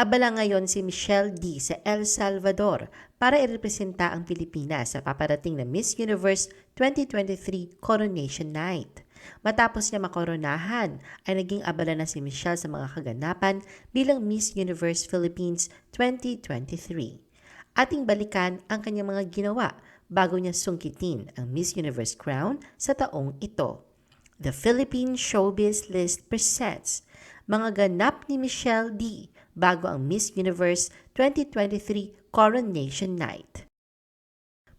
Abala ngayon si Michelle D. sa El Salvador para irepresenta ang Pilipinas sa paparating na Miss Universe 2023 Coronation Night. Matapos niya makoronahan, ay naging abala na si Michelle sa mga kaganapan bilang Miss Universe Philippines 2023. Ating balikan ang kanyang mga ginawa bago niya sungkitin ang Miss Universe crown sa taong ito. The Philippine Showbiz List presents mga ganap ni Michelle D bago ang Miss Universe 2023 Coronation Night.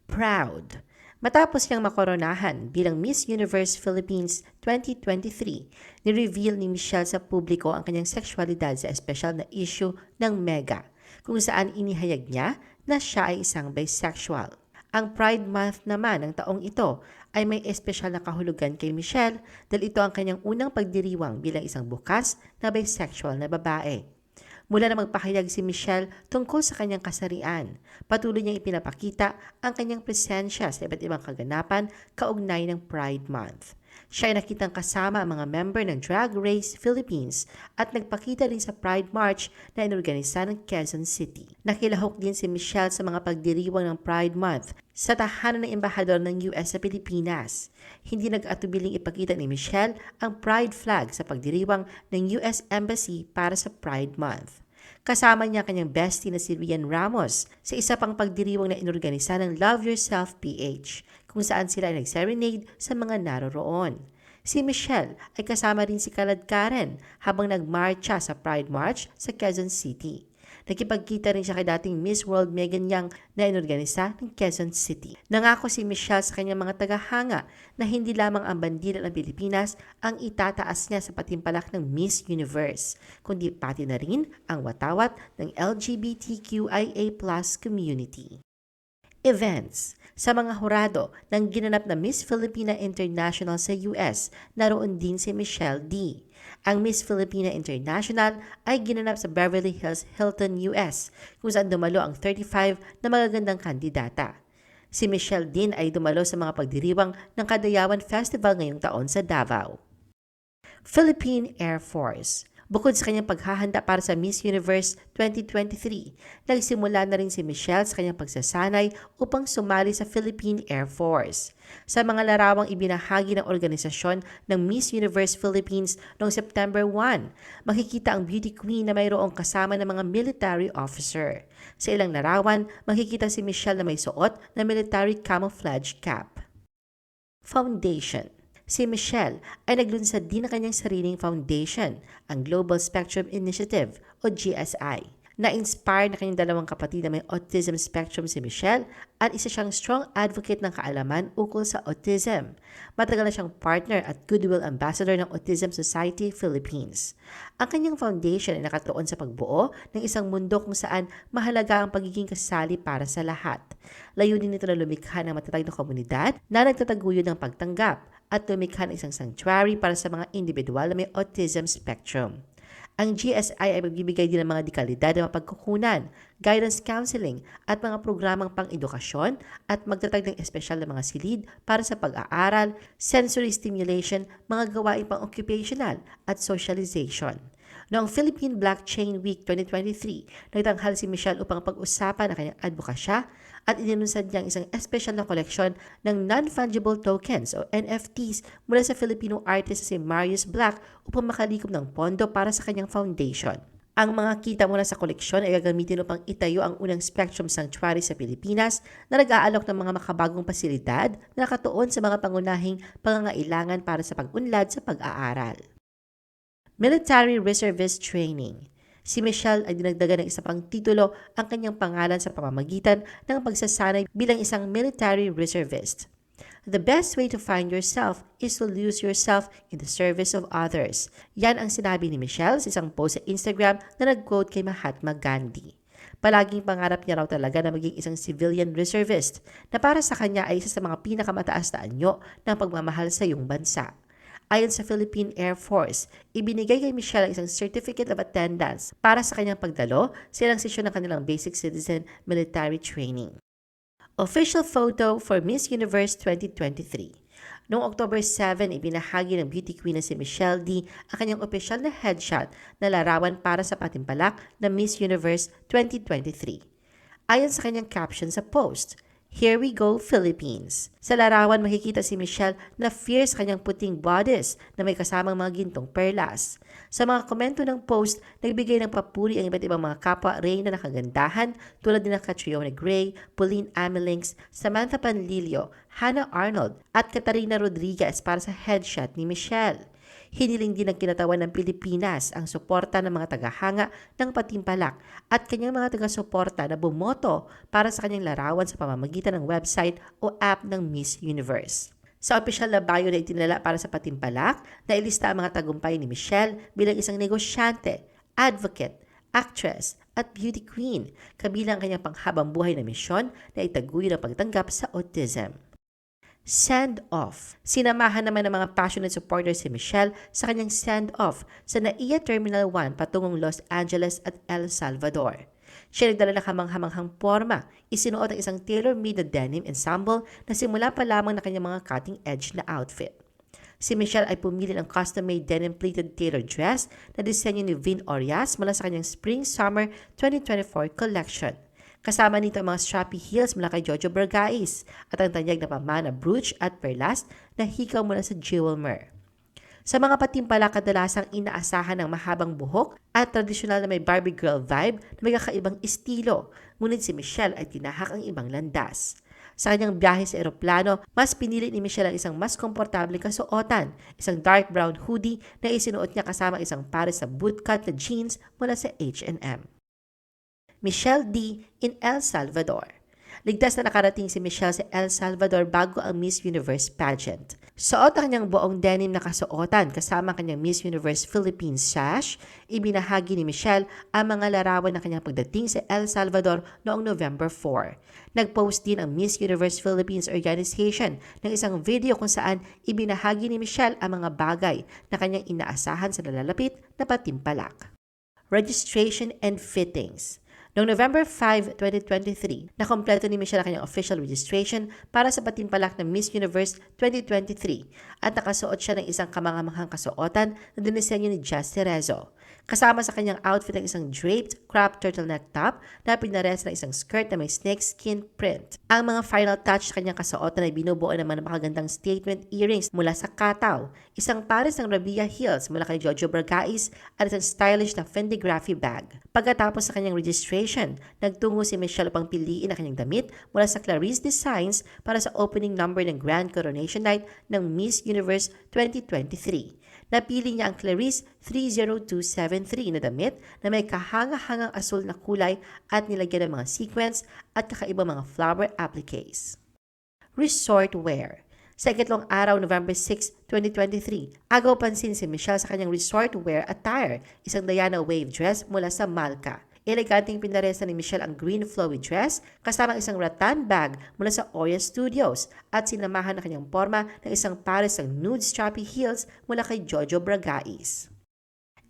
Proud Matapos niyang makoronahan bilang Miss Universe Philippines 2023, ni-reveal ni Michelle sa publiko ang kanyang sexualidad sa espesyal na issue ng Mega, kung saan inihayag niya na siya ay isang bisexual. Ang Pride Month naman ng taong ito ay may espesyal na kahulugan kay Michelle dahil ito ang kanyang unang pagdiriwang bilang isang bukas na bisexual na babae. Mula na magpahayag si Michelle tungkol sa kanyang kasarian, patuloy niyang ipinapakita ang kanyang presensya sa iba't ibang kaganapan kaugnay ng Pride Month. Siya ay nakitang kasama ang mga member ng Drag Race Philippines at nagpakita rin sa Pride March na inorganisa ng Quezon City. Nakilahok din si Michelle sa mga pagdiriwang ng Pride Month sa tahanan ng embahador ng US sa Pilipinas. Hindi nag-atubiling ipakita ni Michelle ang Pride flag sa pagdiriwang ng US Embassy para sa Pride Month. Kasama niya kanyang bestie na si Rian Ramos sa isa pang pagdiriwang na inorganisa ng Love Yourself PH kung saan sila nag-serenade sa mga naroroon. Si Michelle ay kasama rin si Kalad Karen habang nagmarcha sa Pride March sa Quezon City. Nakipagkita rin siya kay dating Miss World Megan Young na inorganisa ng Quezon City. Nangako si Michelle sa kanyang mga tagahanga na hindi lamang ang bandila ng Pilipinas ang itataas niya sa patimpalak ng Miss Universe, kundi pati na rin ang watawat ng LGBTQIA community. Events sa mga hurado ng ginanap na Miss Filipina International sa US, naroon din si Michelle D. Ang Miss Filipina International ay ginanap sa Beverly Hills Hilton, US, kung saan dumalo ang 35 na magagandang kandidata. Si Michelle din ay dumalo sa mga pagdiriwang ng Kadayawan Festival ngayong taon sa Davao. Philippine Air Force Bukod sa kanyang paghahanda para sa Miss Universe 2023, nagsimula na rin si Michelle sa kanyang pagsasanay upang sumali sa Philippine Air Force. Sa mga larawang ibinahagi ng organisasyon ng Miss Universe Philippines noong September 1, makikita ang beauty queen na mayroong kasama ng mga military officer. Sa ilang larawan, makikita si Michelle na may suot na military camouflage cap. Foundation si Michelle ay naglunsad din ng kanyang sariling foundation, ang Global Spectrum Initiative o GSI. Na-inspire na kanyang dalawang kapatid na may autism spectrum si Michelle at isa siyang strong advocate ng kaalaman ukol sa autism. Matagal na siyang partner at goodwill ambassador ng Autism Society Philippines. Ang kanyang foundation ay nakatuon sa pagbuo ng isang mundo kung saan mahalaga ang pagiging kasali para sa lahat. Layunin nito na lumikha ng matatag na komunidad na nagtataguyod ng pagtanggap at lumikha ng isang sanctuary para sa mga individual na may autism spectrum. Ang GSI ay magbibigay din ng mga dekalidad na mapagkukunan, guidance counseling at mga programang pang-edukasyon at magtatag ng espesyal na mga silid para sa pag-aaral, sensory stimulation, mga gawain pang-occupational at socialization. Noong Philippine Blockchain Week 2023, nagtanghal si Michelle upang pag-usapan ang kanyang advokasya at ininunsad niya ang isang espesyal na koleksyon ng non-fungible tokens o NFTs mula sa Filipino artist si Marius Black upang makalikom ng pondo para sa kanyang foundation. Ang mga kita mula sa koleksyon ay gagamitin upang itayo ang unang Spectrum Sanctuary sa Pilipinas na nag-aalok ng mga makabagong pasilidad na nakatuon sa mga pangunahing pangangailangan para sa pag-unlad sa pag-aaral. Military Reservist Training Si Michelle ay dinagdagan ng isa pang titulo ang kanyang pangalan sa pamamagitan ng pagsasanay bilang isang military reservist. The best way to find yourself is to lose yourself in the service of others. Yan ang sinabi ni Michelle sa isang post sa Instagram na nag-quote kay Mahatma Gandhi. Palaging pangarap niya raw talaga na maging isang civilian reservist na para sa kanya ay isa sa mga pinakamataas na anyo ng pagmamahal sa iyong bansa. Ayon sa Philippine Air Force, ibinigay kay Michelle ang isang Certificate of Attendance para sa kanyang pagdalo sa ilang sesyon ng kanilang Basic Citizen Military Training. Official photo for Miss Universe 2023 Noong October 7, ibinahagi ng beauty queen na si Michelle D ang kanyang opisyal na headshot na larawan para sa patimpalak na Miss Universe 2023. Ayon sa kanyang caption sa post, Here we go, Philippines. Sa larawan makikita si Michelle na fierce kanyang puting bodice na may kasamang mga gintong perlas. Sa mga komento ng post, nagbigay ng papuri ang iba't ibang mga kapwa reyna na kagandahan tulad din ng Catriona Gray, Pauline Amelinx, Samantha Panlilio, Hannah Arnold at Katarina Rodriguez para sa headshot ni Michelle. Hiniling din ng kinatawan ng Pilipinas ang suporta ng mga tagahanga ng Patimpalak at kanyang mga taga-suporta na bumoto para sa kanyang larawan sa pamamagitan ng website o app ng Miss Universe. Sa opisyal na bio na itinala para sa Patimpalak, nailista ang mga tagumpay ni Michelle bilang isang negosyante, advocate, actress, at beauty queen, kabilang ang kanyang panghabang buhay na misyon na itaguyod ang pagtanggap sa autism. Send-off. Sinamahan naman ng mga passionate supporters si Michelle sa kanyang send-off sa NAIA Terminal 1 patungong Los Angeles at El Salvador. Siya nagdala ng kamanghamanghang forma, isinuot ang isang tailor-made na denim ensemble na simula pa lamang na kanyang mga cutting-edge na outfit. Si Michelle ay pumili ng custom-made denim-pleated tailor dress na disenyo ni Vin Orias mula sa kanyang Spring-Summer 2024 collection – Kasama nito ang mga strappy heels mula kay Jojo Bergais at ang tanyag na pamana brooch at perlas na hikaw mula sa Jewel Mer. Sa mga patimpala kadalasang inaasahan ng mahabang buhok at tradisyonal na may Barbie girl vibe na may kakaibang estilo, ngunit si Michelle ay tinahak ang ibang landas. Sa kanyang biyahe sa eroplano, mas pinili ni Michelle ang isang mas komportable kasuotan, isang dark brown hoodie na isinuot niya kasama isang pares sa bootcut na jeans mula sa H&M. Michelle D. in El Salvador. Ligtas na nakarating si Michelle sa El Salvador bago ang Miss Universe pageant. Suot ang kanyang buong denim na kasuotan kasama ang kanyang Miss Universe Philippines sash. Ibinahagi ni Michelle ang mga larawan ng kanyang pagdating sa El Salvador noong November 4. Nag-post din ang Miss Universe Philippines Organization ng isang video kung saan ibinahagi ni Michelle ang mga bagay na kanyang inaasahan sa nalalapit na patimpalak. Registration and fittings. Noong November 5, 2023, nakompleto ni Michelle ang kanyang official registration para sa patimpalak ng Miss Universe 2023 at nakasuot siya ng isang kamangamanghang kasuotan na dinisenyo ni Jess Terezo. Kasama sa kanyang outfit ang isang draped crop turtleneck top na pinares ng isang skirt na may snakeskin print. Ang mga final touch sa kanyang kasuotan ay binubuo naman ng makagandang statement earrings mula sa Kataw, isang pares ng Rabia heels mula kay Jojo Bergais at isang stylish na Fendi Graphy bag. Pagkatapos sa kanyang registration, nagtungo si Michelle upang piliin ang kanyang damit mula sa Clarice Designs para sa opening number ng Grand Coronation Night ng Miss Universe 2023. Napili niya ang Clarice 30273 na damit na may kahanga-hangang asul na kulay at nilagyan ng mga sequins at kakaibang mga flower appliques. Resort wear. Sa ikatlong araw, November 6, 2023, agaw pansin si Michelle sa kanyang resort wear attire, isang Diana wave dress mula sa Malka. Eleganteng pinaresa ni Michelle ang green flowy dress kasama isang rattan bag mula sa Oya Studios at sinamahan na kanyang forma ng isang pares ng nude strappy heels mula kay Jojo Bragais.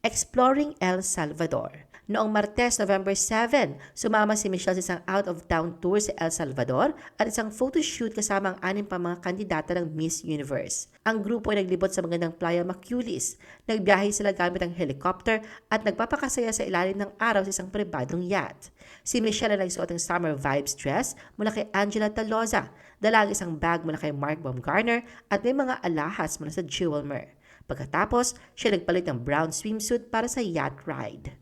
Exploring El Salvador Noong Martes, November 7, sumama si Michelle sa isang out-of-town tour sa El Salvador at isang photoshoot kasama ang anim pa mga kandidata ng Miss Universe. Ang grupo ay naglibot sa magandang Playa Maculis. Nagbiyahe sila gamit ang helicopter at nagpapakasaya sa ilalim ng araw sa isang pribadong yacht. Si Michelle ay nagsuot ng summer vibes dress mula kay Angela Taloza, dala ang isang bag mula kay Mark Baumgartner at may mga alahas mula sa Jewel Mer. Pagkatapos, siya nagpalit ng brown swimsuit para sa yacht ride.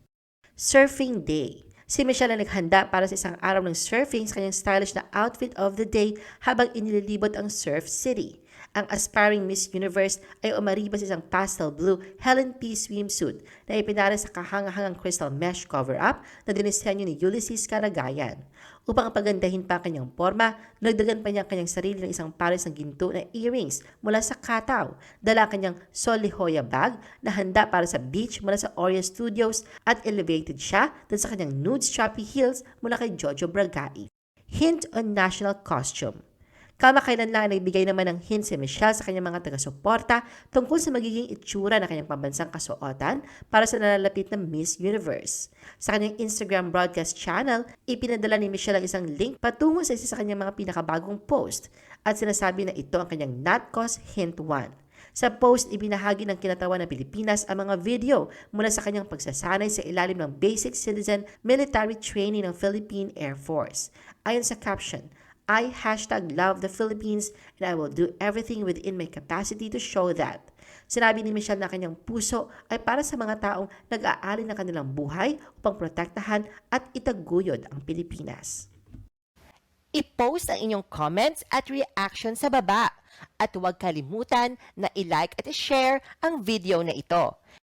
Surfing Day. Si Michelle ay naghanda para sa isang araw ng surfing sa kanyang stylish na outfit of the day habang inililibot ang Surf City. Ang aspiring Miss Universe ay umariba sa isang pastel blue Helen P. swimsuit na ipinara sa kahangahangang crystal mesh cover-up na dinisenyo ni Ulysses Caragayan. Upang pagandahin pa ang kanyang forma, nagdagan pa niya ang kanyang sarili ng isang pares ng ginto na earrings mula sa Kataw, dala kanyang Solihoya bag na handa para sa beach mula sa Oreo Studios at elevated siya dahil sa kanyang nude strappy heels mula kay Jojo Bragai. Hint on national costume. Kamakailan lang ay nagbigay naman ng hint si Michelle sa kanyang mga taga-suporta tungkol sa magiging itsura ng kanyang pambansang kasuotan para sa nalalapit na Miss Universe. Sa kanyang Instagram broadcast channel, ipinadala ni Michelle ang isang link patungo sa isa sa kanyang mga pinakabagong post at sinasabi na ito ang kanyang Not Cause Hint 1. Sa post, ibinahagi ng kinatawan ng Pilipinas ang mga video mula sa kanyang pagsasanay sa ilalim ng Basic Citizen Military Training ng Philippine Air Force. Ayon sa caption, I hashtag love the Philippines and I will do everything within my capacity to show that. Sinabi ni Michelle na kanyang puso ay para sa mga taong nag-aali ng kanilang buhay upang protektahan at itaguyod ang Pilipinas. I-post ang inyong comments at reaction sa baba. At huwag kalimutan na i-like at i-share ang video na ito.